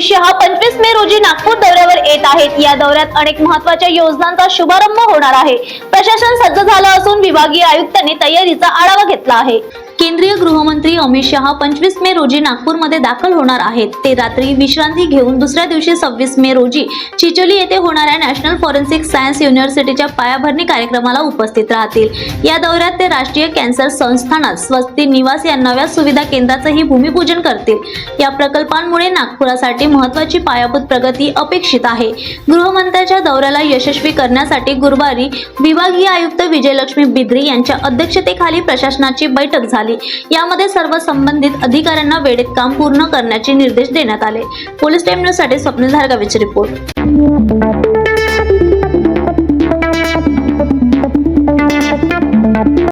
शहा पंचवीस मे रोजी नागपूर दौऱ्यावर येत आहेत. या दौऱ्यात अनेक महत्त्वाच्या योजनांचा शुभारंभ होणार आहे. प्रशासन सज्ज झालं असून विभागीय आयुक्तांनी तयारीचा आढावा घेतला आहे. केंद्रीय गृहमंत्री अमित शहा पंचवीस मे रोजी नागपूरमध्ये दाखल होणार आहेत. ते रात्री विश्रांती घेऊन दुसऱ्या दिवशी सव्वीस मे रोजी चिचोली येथे होणाऱ्या नॅशनल फॉरेन्सिक सायन्स युनिव्हर्सिटीच्या पायाभरणी कार्यक्रमाला उपस्थित राहतील. या दौऱ्यात ते राष्ट्रीय कॅन्सर संस्थानात स्वस्ती निवास या नव्या सुविधा केंद्राचंही भूमिपूजन करतील. या प्रकल्पांमुळे नागपुरासाठी महत्वाची पायाभूत प्रगती अपेक्षित आहे. गृहमंत्र्याच्या दौऱ्याला यशस्वी करण्यासाठी गुरुवारी विभागीय आयुक्त विजयलक्ष्मी बिद्री यांच्या अध्यक्षतेखाली प्रशासनाची बैठक झाली. यामध्ये सर्व संबंधित अधिकाऱ्यांना वेळेत काम पूर्ण करण्याचे निर्देश देण्यात आले. पोलीस टाइम न्यूजसाठी स्वप्नील रिपोर्ट.